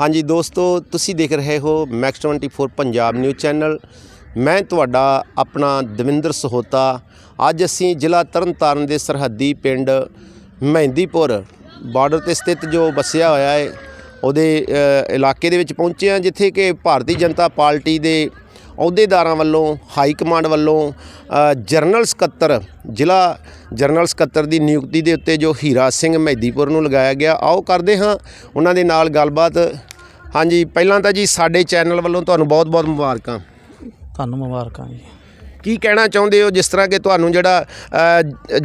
ਹਾਂਜੀ ਦੋਸਤੋ, ਤੁਸੀਂ ਦੇਖ ਰਹੇ ਹੋ ਮੈਕਸ 24 ਪੰਜਾਬ ਨਿਊਜ਼ ਚੈਨਲ ਮੈਂ ਤੁਹਾਡਾ ਆਪਣਾ ਦਵਿੰਦਰ ਸਹੋਤਾ। ਅੱਜ ਅਸੀਂ ਜ਼ਿਲ੍ਹਾ ਤਰਨਤਾਰਨ ਦੇ ਸਰਹੱਦੀ ਪਿੰਡ ਮਹਿੰਦੀਪੁਰ ਬਾਰਡਰ ਤੇ ਸਥਿਤ ਜੋ ਵਸਿਆ ਹੋਇਆ ਹੈ ਉਹਦੇ ਇਲਾਕੇ ਦੇ ਵਿੱਚ ਪਹੁੰਚੇ ਹਾਂ, ਜਿੱਥੇ ਕਿ ਭਾਰਤੀ ਜਨਤਾ ਪਾਰਟੀ ਦੇ ਅਹੁਦੇਦਾਰਾਂ ਵੱਲੋਂ ਹਾਈ ਕਮਾਂਡ ਵੱਲੋਂ ਜਨਰਲ ਸਕੱਤਰ ਜ਼ਿਲ੍ਹਾ ਜਨਰਲ ਸਕੱਤਰ ਦੀ ਨਿਯੁਕਤੀ ਦੇ ਉੱਤੇ ਜੋ ਹੀਰਾ ਸਿੰਘ ਮਹਿਦੀਪੁਰ ਨੂੰ ਲਗਾਇਆ ਗਿਆ। ਆਓ ਕਰਦੇ ਹਾਂ ਉਹਨਾਂ ਦੇ ਨਾਲ ਗੱਲਬਾਤ। ਹਾਂਜੀ ਪਹਿਲਾਂ ਤਾਂ ਜੀ ਸਾਡੇ ਚੈਨਲ ਵੱਲੋਂ ਤੁਹਾਨੂੰ ਬਹੁਤ-ਬਹੁਤ ਮੁਬਾਰਕਾਂ। ਤੁਹਾਨੂੰ ਮੁਬਾਰਕਾਂ ਜੀ। ਕੀ ਕਹਿਣਾ ਚਾਹੁੰਦੇ ਹੋ ਜਿਸ ਤਰ੍ਹਾਂ ਕਿ ਤੁਹਾਨੂੰ ਜਿਹੜਾ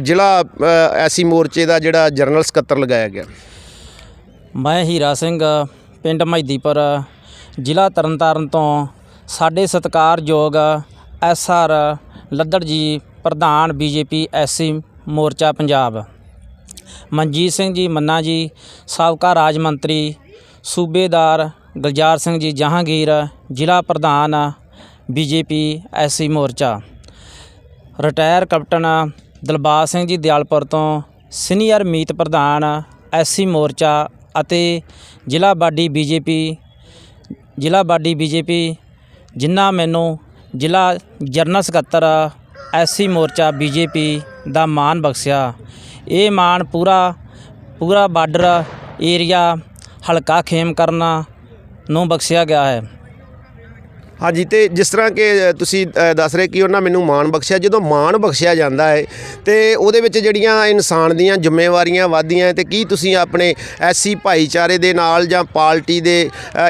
ਜ਼ਿਲ੍ਹਾ ਐਸੀ ਮੋਰਚੇ ਦਾ ਜਿਹੜਾ ਜਨਰਲ ਸਕੱਤਰ ਲਗਾਇਆ ਗਿਆ? ਮੈਂ ਹੀਰਾ ਸਿੰਘ ਪਿੰਡ ਮਹਿਦੀਪੁਰ ਜ਼ਿਲ੍ਹਾ ਤਰਨਤਾਰਨ ਤੋਂ ਸਾਡੇ ਸਤਿਕਾਰਯੋਗ ਐਸ ਆਰ ਲੱਦੜ ਜੀ, ਪ੍ਰਧਾਨ ਬੀਜੇਪੀ ਐਸਸੀ ਮੋਰਚਾ ਪੰਜਾਬ। ਮਨਜੀਤ ਸਿੰਘ ਜੀ, ਮੰਨਾ ਜੀ, ਸਾਬਕਾ ਰਾਜ ਮੰਤਰੀ, ਸੂਬੇਦਾਰ ਗੁਲਜ਼ਾਰ ਸਿੰਘ ਜੀ ਜਹਾਂਗੀਰ, ਜ਼ਿਲ੍ਹਾ ਪ੍ਰਧਾਨ BJP SC Morcha. Retire captain Dilbagh Singh ji Dayalpur ਤੋਂ ਸੀਨੀਅਰ ਮੀਤ ਪ੍ਰਧਾਨ ਐਸਸੀ ਮੋਰਚਾ ਅਤੇ ਜ਼ਿਲ੍ਹਾ ਬਾਡੀ ਬੀਜੇਪੀ ਜ਼ਿਲ੍ਹਾ ਬਾਡੀ ਬੀਜੇਪੀ ਜਿਨ੍ਹਾਂ ਮੈਨੂੰ ਜ਼ਿਲ੍ਹਾ ਜਨਰਲ ਸਕੱਤਰ ਐਸਸੀ ਮੋਰਚਾ ਬੀਜੇਪੀ ਦਾ ਮਾਣ ਬਖਸ਼ਿਆ। ਇਹ ਮਾਣ ਪੂਰਾ ਪੂਰਾ ਬਾਰਡਰ ਏਰੀਆ ਹਲਕਾ ਖੇਮ ਕਰਨਾ ਨੂੰ ਬਖਸ਼ਿਆ ਗਿਆ ਹੈ। ਹਾਂਜੀ, ਤੇ ਜਿਸ ਤਰ੍ਹਾਂ ਕਿ ਤੁਸੀਂ ਦੱਸ ਰਹੇ ਕਿ ਉਹਨਾਂ ਮੈਨੂੰ ਮਾਣ ਬਖਸ਼ਿਆ, ਜਦੋਂ ਮਾਣ ਬਖਸ਼ਿਆ ਜਾਂਦਾ ਹੈ, ਤੇ ਉਹਦੇ ਵਿੱਚ ਜਿਹੜੀਆਂ ਇਨਸਾਨ ਦੀਆਂ ਜ਼ਿੰਮੇਵਾਰੀਆਂ ਵਧਦੀਆਂ, ਤੇ ਕੀ ਤੁਸੀਂ ਆਪਣੇ ਐਸੀ ਭਾਈਚਾਰੇ ਦੇ ਨਾਲ ਜਾਂ ਪਾਰਟੀ ਦੇ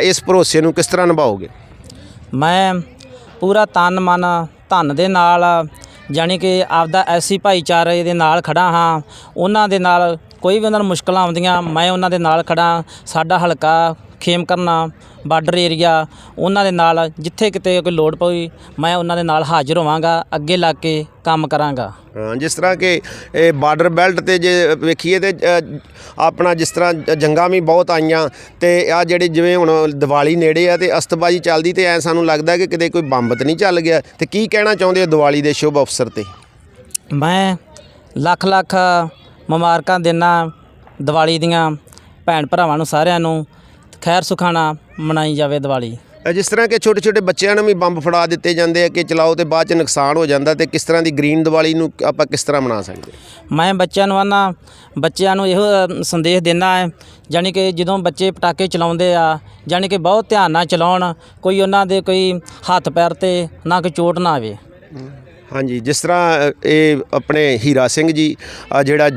ਇਸ ਭਰੋਸੇ ਨੂੰ ਕਿਸ ਤਰ੍ਹਾਂ ਨਿਭਾਓਗੇ? ਮੈਂ ਪੂਰਾ ਤਨ, ਮਨ, ਧਨ ਦੇ ਨਾਲ, ਜਾਣੀ ਕਿ ਆਪਦਾ ਐਸੀ ਭਾਈਚਾਰੇ ਦੇ ਨਾਲ ਖੜਾ ਹਾਂ। ਉਹਨਾਂ ਦੇ ਨਾਲ ਕੋਈ ਵੀ ਉਹਨਾਂ ਨੂੰ ਮੁਸ਼ਕਲਾਂ ਆਉਂਦੀਆਂ, ਮੈਂ ਉਹਨਾਂ ਦੇ ਨਾਲ ਖੜਾ ਸਾਡਾ ਹਲਕਾ ਖੇਮ ਕਰਨਾ, ਬਾਰਡਰ ਏਰੀਆ, ਉਹਨਾਂ ਦੇ ਨਾਲ ਜਿੱਥੇ ਕਿਤੇ ਕੋਈ ਲੋੜ ਪਈ, ਮੈਂ ਉਹਨਾਂ ਦੇ ਨਾਲ ਹਾਜ਼ਰ ਹੋਵਾਂਗਾ, ਅੱਗੇ ਲੱਗ ਕੇ ਕੰਮ ਕਰਾਂਗਾ। ਜਿਸ ਤਰ੍ਹਾਂ ਕਿ, ਇਹ ਬਾਰਡਰ ਬੈਲਟ ਤੇ ਜੇ ਵੇਖੀਏ ਤੇ ਆਪਣਾ ਜਿਸ ਤਰ੍ਹਾਂ ਜੰਗਾਂ ਵੀ ਬਹੁਤ ਆਈਆਂ ਤੇ ਆ ਜਿਹੜੇ ਜਿਵੇਂ ਹੁਣ ਦੀਵਾਲੀ ਨੇੜੇ ਆ ਤੇ ਅਸਤਬਾਜੀ ਚੱਲਦੀ ਤੇ ਐ ਸਾਨੂੰ ਲੱਗਦਾ ਕਿ ਕਿਤੇ ਕੋਈ ਬੰਬ ਤਾਂ ਨਹੀਂ ਚੱਲ ਗਿਆ। ਤੇ ਕੀ ਕਹਿਣਾ ਚਾਹੁੰਦੇ ਹੋ ਦੀਵਾਲੀ ਦੇ ਸ਼ੁਭ ਅਵਸਰ ਤੇ? ਮੈਂ ਲੱਖ ਲੱਖ ਮੁਬਾਰਕਾਂ ਦਿੰਦਾ ਦੀਵਾਲੀ ਦੀਆਂ ਭੈਣ ਭਰਾਵਾਂ ਨੂੰ ਸਾਰਿਆਂ ਨੂੰ। ਖੈਰ ਸੁਖਾਣਾ ਮਨਾਈ ਜਾਵੇ ਦੀਵਾਲੀ। ਜਿਸ ਤਰ੍ਹਾਂ ਕਿ ਛੋਟੇ ਛੋਟੇ ਬੱਚਿਆਂ ਨੂੰ ਵੀ ਬੰਬ ਫੜਾ ਦਿੱਤੇ ਜਾਂਦੇ ਆ ਕਿ ਚਲਾਓ ਤੇ ਬਾਅਦ ਚ ਨੁਕਸਾਨ ਹੋ ਜਾਂਦਾ ਤੇ ਕਿਸ ਤਰ੍ਹਾਂ ਦੀ ਗ੍ਰੀਨ ਦੀਵਾਲੀ ਨੂੰ ਆਪਾਂ ਕਿਸ ਤਰ੍ਹਾਂ ਮਨਾ ਸਕਦੇ? ਮੈਂ ਬੱਚਿਆਂ ਨੂੰ ਆਨਾ ਬੱਚਿਆਂ ਨੂੰ ਇਹੋ ਸੰਦੇਸ਼ ਦਿੰਦਾ ਹੈ ਜਾਣੀ ਕਿ ਜਦੋਂ ਬੱਚੇ ਪਟਾਕੇ ਚਲਾਉਂਦੇ ਆ ਜਾਣੀ ਕਿ ਬਹੁਤ ਧਿਆਨ ਨਾਲ ਚਲਾਉਣ ਕੋਈ ਉਹਨਾਂ ਦੇ ਕੋਈ ਹੱਥ ਪੈਰ ਤੇ ਨਾ ਕੋਈ ਚੋਟ ਨਾ ਆਵੇ। ਹਾਂਜੀ ਜਿਸ ਤਰ੍ਹਾਂ ਇਹ ਆਪਣੇ ਹੀਰਾ ਸਿੰਘ ਜੀ ਜਿਹੜਾ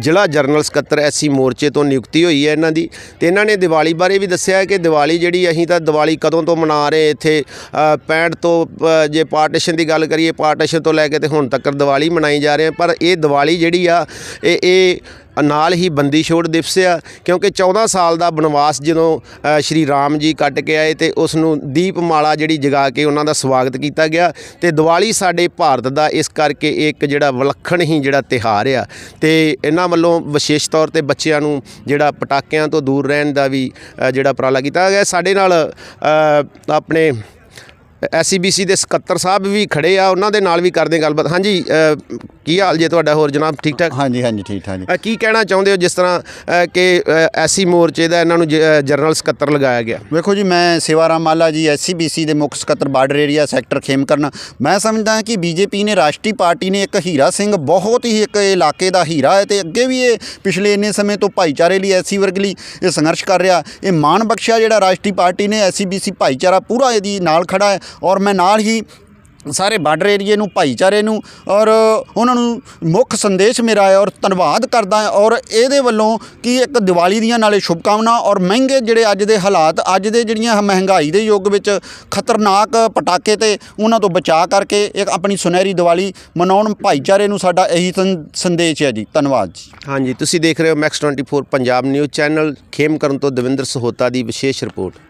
ਜ਼ਿਲ੍ਹਾ ਜਰਨਲ ਸਕੱਤਰ ਐਸੀ ਮੋਰਚੇ ਤੋਂ ਨਿਯੁਕਤੀ ਹੋਈ ਹੈ ਇਹਨਾਂ ਦੀ ਤੇ ਇਹਨਾਂ ਨੇ ਦੀਵਾਲੀ ਬਾਰੇ ਵੀ ਦੱਸਿਆ ਕਿ ਦੀਵਾਲੀ ਜਿਹੜੀ ਅਸੀਂ ਤਾਂ ਦੀਵਾਲੀ ਕਦੋਂ ਤੋਂ ਮਨਾ ਰਹੇ ਇੱਥੇ ਅ, 65 ਤੋਂ ਜੇ ਪਾਰਟੀਸ਼ਨ ਦੀ ਗੱਲ ਕਰੀਏ ਪਾਰਟੀਸ਼ਨ ਤੋਂ ਲੈ ਕੇ ਤੇ ਹੁਣ ਤੱਕ ਦੀਵਾਲੀ ਮਨਾਈ ਜਾ ਰਹੇ ਪਰ ਇਹ ਦੀਵਾਲੀ ਜਿਹੜੀ ਆ ਇਹ ਇਹ ਨਾਲ ਹੀ ਬੰਦੀ ਛੋੜ ਦਿਵਸ ਆ, ਕਿਉਂਕਿ 14 ਸਾਲ ਦਾ ਬਨਵਾਸ ਜਦੋਂ ਸ਼੍ਰੀ ਰਾਮ ਜੀ ਕੱਟ ਕੇ ਆਏ ਤੇ ਉਸ ਨੂੰ ਦੀਪਮਾਲਾ ਜਿਹੜੀ ਜਗਾ ਕੇ ਉਹਨਾਂ ਦਾ ਸਵਾਗਤ ਕੀਤਾ ਗਿਆ ਤੇ ਦੀਵਾਲੀ ਸਾਡੇ ਭਾਰਤ ਦਾ ਇਸ ਕਰਕੇ ਇੱਕ ਜਿਹੜਾ ਵਿਲੱਖਣ ਹੀ ਜਿਹੜਾ ਤਿਹਾਰ ਆ ਤੇ ਇਹਨਾਂ ਵੱਲੋਂ ਵਿਸ਼ੇਸ਼ ਤੌਰ ਤੇ ਬੱਚਿਆਂ ਨੂੰ ਜਿਹੜਾ ਪਟਾਕਿਆਂ ਤੋਂ ਦੂਰ ਰਹਿਣ ਦਾ ਵੀ ਜਿਹੜਾ ਉਪਰਾਲਾ ਕੀਤਾ ਗਿਆ। ਸਾਡੇ ਨਾਲ ਆਪਣੇ ਐਸਸੀਬੀਸੀ ਦੇ ਸਕੱਤਰ ਸਾਹਿਬ ਵੀ ਖੜੇ ਆ ਉਹਨਾਂ ਦੇ ਨਾਲ ਵੀ ਕਰਦੇ ਗੱਲਬਾਤ। ਹਾਂਜੀ ਅ, ਕੀ ਹਾਲ ਜੇ ਤੁਹਾਡਾ? ਹੋਰ ਜਨਾਬ ਠੀਕ ਠਾਕ? ਹਾਂਜੀ ਹਾਂਜੀ ਠੀਕ ਠਾਕ ਜੀ। ਅ, ਕੀ ਕਹਿਣਾ ਚਾਹੁੰਦੇ ਹੋ ਜਿਸ ਤਰ੍ਹਾਂ ਅ, ਕਿ ਐਸੀ ਮੋਰਚੇ ਦਾ ਇਹਨਾਂ ਨੂੰ ਜ- ਅ, ਜਨਰਲ ਸਕੱਤਰ ਲਗਾਇਆ ਗਿਆ? ਵੇਖੋ ਜੀ ਮੈਂ ਸੇਵਾਰਾਮ ਮਾਲਾ ਜੀ ਐਸਸੀਬੀਸੀ ਦੇ ਮੁੱਖ ਸਕੱਤਰ ਬਾਰਡਰ ਏਰੀਆ ਸੈਕਟਰ ਖੇਮਕਰਨ ਮੈਂ ਸਮਝਦਾ ਹਾਂ ਕਿ ਬੀਜੇਪੀ ਨੇ ਰਾਸ਼ਟਰੀ ਪਾਰਟੀ ਨੇ ਇੱਕ ਹੀਰਾ ਸਿੰਘ ਬਹੁਤ ਹੀ ਇੱਕ ਇਲਾਕੇ ਦਾ ਹੀਰਾ ਹੈ ਤੇ ਅੱਗੇ ਵੀ ਇਹ ਪਿਛਲੇ ਇੰਨੇ ਸਮੇਂ ਤੋਂ ਭਾਈਚਾਰੇ ਲਈ ਐਸੀ ਵਰਗ ਲਈ ਇਹ ਸੰਘਰਸ਼ ਕਰ ਰਿਹਾ। ਇਹ ਮਾਣ ਬਖਸ਼ਿਆ ਜਿਹੜਾ ਰਾਸ਼ਟਰੀ ਪਾਰਟੀ ਨੇ ਐਸਸੀਬੀਸੀ ਭਾਈਚਾਰਾ ਪੂਰਾ ਇਹਦੀ ਨਾਲ ਖੜਾ ਹੈ। ਔਰ ਮੈਂ ਨਾਲ ਹੀ ਸਾਰੇ ਬਾਰਡਰ ਏਰੀਏ ਨੂੰ, ਭਾਈਚਾਰੇ ਨੂੰ ਔਰ ਉਹਨਾਂ ਨੂੰ ਮੁੱਖ ਸੰਦੇਸ਼ ਮੇਰਾ ਹੈ ਔਰ ਧੰਨਵਾਦ ਕਰਦਾ ਹਾਂ ਔਰ ਇਹਦੇ ਵੱਲੋਂ ਕਿ ਇੱਕ ਦੀਵਾਲੀ ਦੀਆਂ ਨਾਲੇ ਸ਼ੁਭਕਾਮਨਾ ਔਰ ਮਹਿੰਗੇ ਜਿਹੜੇ ਅੱਜ ਦੇ ਹਾਲਾਤ, ਅੱਜ ਦੇ ਜਿਹੜੀਆਂ ਮਹਿੰਗਾਈ ਦੇ ਯੁੱਗ ਵਿੱਚ ਖਤਰਨਾਕ ਪਟਾਕੇ ਤੇ ਉਹਨਾਂ ਤੋਂ ਬਚਾ ਕਰਕੇ ਇੱਕ ਆਪਣੀ ਸੁਨਹਿਰੀ ਦੀਵਾਲੀ ਮਨਾਉਣ ਭਾਈਚਾਰੇ ਨੂੰ ਸਾਡਾ ਇਹੀ ਸੰਦੇਸ਼ ਹੈ ਜੀ। ਧੰਨਵਾਦ ਜੀ। ਹਾਂਜੀ, ਤੁਸੀਂ ਦੇਖ ਰਹੇ ਹੋ Max 24 Punjab news channel Khem Karan ਤੋਂ ਦਵਿੰਦਰ ਸਹੋਤਾ ਦੀ ਵਿਸ਼ੇਸ਼ ਰਿਪੋਰਟ।